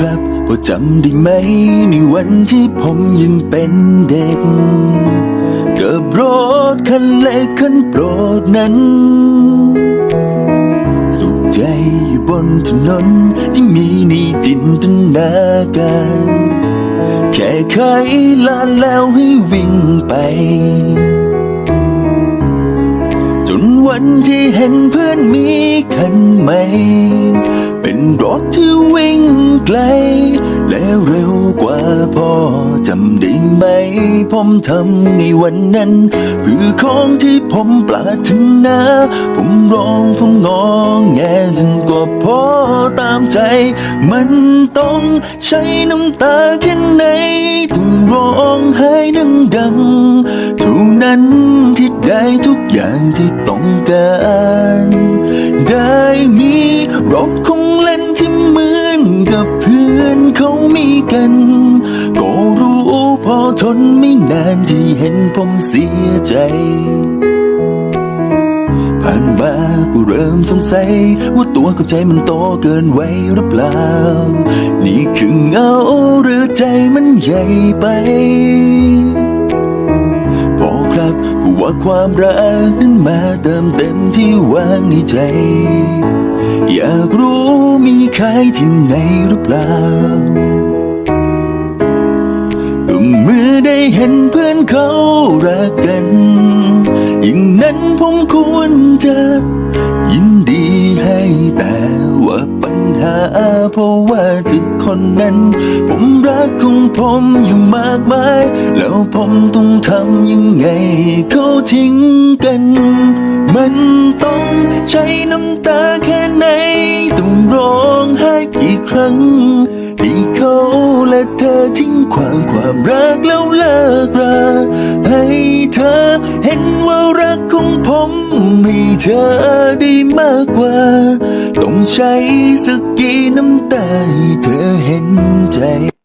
ว่าจำได้ไหมในวันที่ผมยังเป็นเด็กกับรถคันเล็กคันโปรดนั้น สุขใจอยู่บนถนนที่มีในจินตนาการ แค่ไขลานแล้วให้วิ่งไป จนวันที่เห็นเพื่อนมีคันใหม่ รถที่วิ่งไกล และเร็วกว่าพ่อจำได้ไหม ผมทำในวันนั้นเพื่อของที่ผมปรารถนาผมร้องผมงองแงจนกว่าพ่อตามใจ มันต้องใช้น้ำตาแค่ไหนต้องร้องไห้ดังๆเท่านั้นที่ได้ทุกอย่างที่ต้องการได้ รถของเล่นที่เหมือนกับเพื่อนเขามีกัน ก็รู้พอทนไม่นานที่เห็นผมเสียใจ ผ่านมาก็เริ่มสงสัย ว่าตัวกับใจมันโตเกินไว้หรือเปล่า นี่คือเงาหรือใจมันใหญ่ไป ว่าความรักนั้นมาเติมเต็มที่ว่างในใจ อยากรู้มีใครที่ไหนหรือเปล่าก็เมื่อได้เห็นเพื่อนเขารักกัน อย่างนั้นผมควรจะยินดีให้แต่ว่าปัญหาเพราะว่าจากคนนั้น ผมรักของผมอยู่มากมาย แล้วผมต้องทำยังไงให้เขา ทิ้งกัน มันต้องใช้น้ำตาแค่ไหน ต้องร้องไห้กี่ครั้งให้เขาและเธอทิ้งความความรักแล้วเลิกราให้เธอเห็นว่ารักของผมให้เธอได้มากกว่า ต้องใช้สักกี่น้ำตาให้เธอเห็นใจ